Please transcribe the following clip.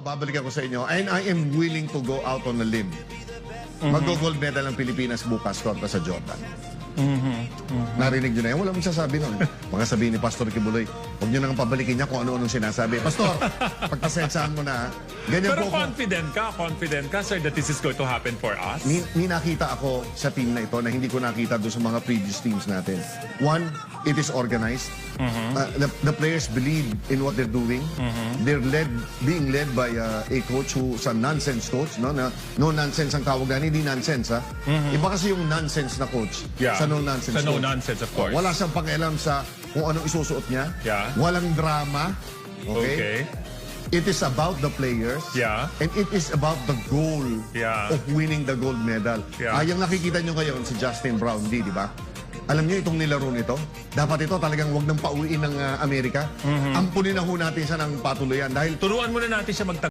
Babalik ako sa inyo and I am willing to go out on a limb. Mag-gold medal ang Pilipinas bukas kontra sa Jordan. Narinig nyo na yan? Wala mong sasabi nun. Mga sabihin ni Pastor Kibuloy, huwag nyo nang pabalikin niya kung ano-anong sinasabi. Pastor, pagpasensyahan mo na? Ganyan Pero po ako. confident ka, confident ka, sir, that this is going to happen for us? Ni, ni nakita ako sa team na ito na hindi ko nakita doon sa mga previous teams natin. One, it is organized. Uh, the, the players believe in what they're doing. They're led, being led by uh, a coach who's a nonsense coach. No, na, no nonsense ang tawag na, hindi nonsense ha. Iba kasi yung nonsense na coach Yeah. sa no nonsense Sa no coach. nonsense, of course. Wala siyang pakialam sa kung anong isusuot niya. Yeah. Walang drama. Okay. It is about the players. Yeah. And it is about the goal Yeah. of winning the gold medal. Yeah. Ah, yung nakikita nyo ngayon si Justin Brown, di, di ba? Alam niyo itong nilaro nito? Dapat ito talagang wag nang pauwiin ng ah, Amerika. Ampunin na ho natin siya ng patuluyan dahil Turuan muna natin siya magta